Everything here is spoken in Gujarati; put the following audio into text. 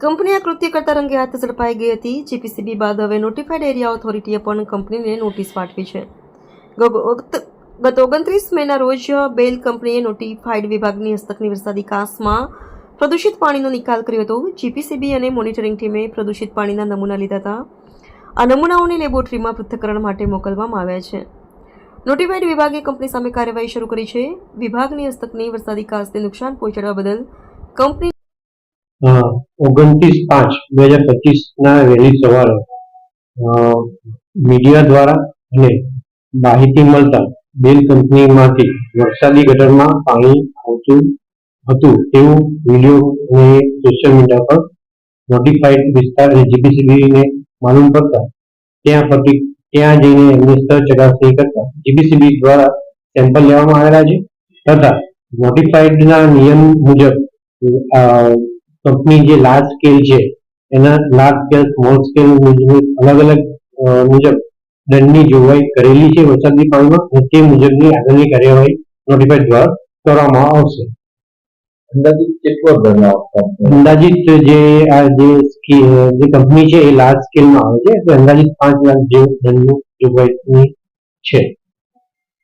કંપની આ કૃત્ય કરતા રંગે હાથ ઝડપાઈ ગઈ હતી. જીપીસીબી બાદ હવે નોટિફાઈડ એરિયા ઓથોરિટીએ પણ કંપનીને નોટિસ પાઠવી છે. ગત ઓગણત્રીસ મેના રોજ બેલ કંપનીએ નોટિફાઈડ વિભાગની હસ્તકની વરસાદી કાસમાં પ્રદૂષિત પાણીનો નિકાલ કર્યો હતો. જીપીસીબી અને મોનિટરિંગ ટીમે પ્રદૂષિત પાણીના નમૂના લીધા હતા. આ નમૂનાઓને લેબોરેટરીમાં પૃથ્થકરણ માટે મોકલવામાં આવ્યા છે. નોટિફાઈડ વિભાગે કંપની સામે કાર્યવાહી શરૂ કરી છે. વિભાગની હસ્તકની વરસાદી કાસને નુકસાન પહોંચાડવા બદલ કંપની ઓગણત્રીસ પાંચ બે હજાર પચીસ ના વહેલી સવારે મીડિયા દ્વારા અને માહિતી મળતા બેલ કંપનીમાંથી વરસાદી ગટરમાં પાણી આવતું હતું તેવું વીડિયો અને સોશિયલ મીડિયા પર નોટિફાઈડ વિસ્તાર અને જીપીસીબીને માલુમ પડતા ત્યાં પછી ત્યાં જઈને એમની સ્તર ચકાસણી કરતા જીપીસીબી દ્વારા સેમ્પલ લેવામાં આવેલા છે તથા નોટિફાઈડના નિયમ મુજબ કંપની જે લાર્જ સ્કેલ છે એના લાર્જ સ્કેલ સ્મોલ સ્કેલ મુજબ અલગ અલગ મુજબ દંડની જોગવાઈ કરેલી છે વરસાદી પાણીમાં અને તે મુજબની આગળની કાર્યવાહી નોટિફાઈડ દ્વારા કરવામાં આવશે. અંદાજિત કેટલો દંડ અંદાજિત જે આ જે જે કંપની છે એ લાર્જ સ્કેલમાં આવે છે એટલે અંદાજિત પાંચ લાખ જેવું દંડની જોગવાઈ છે.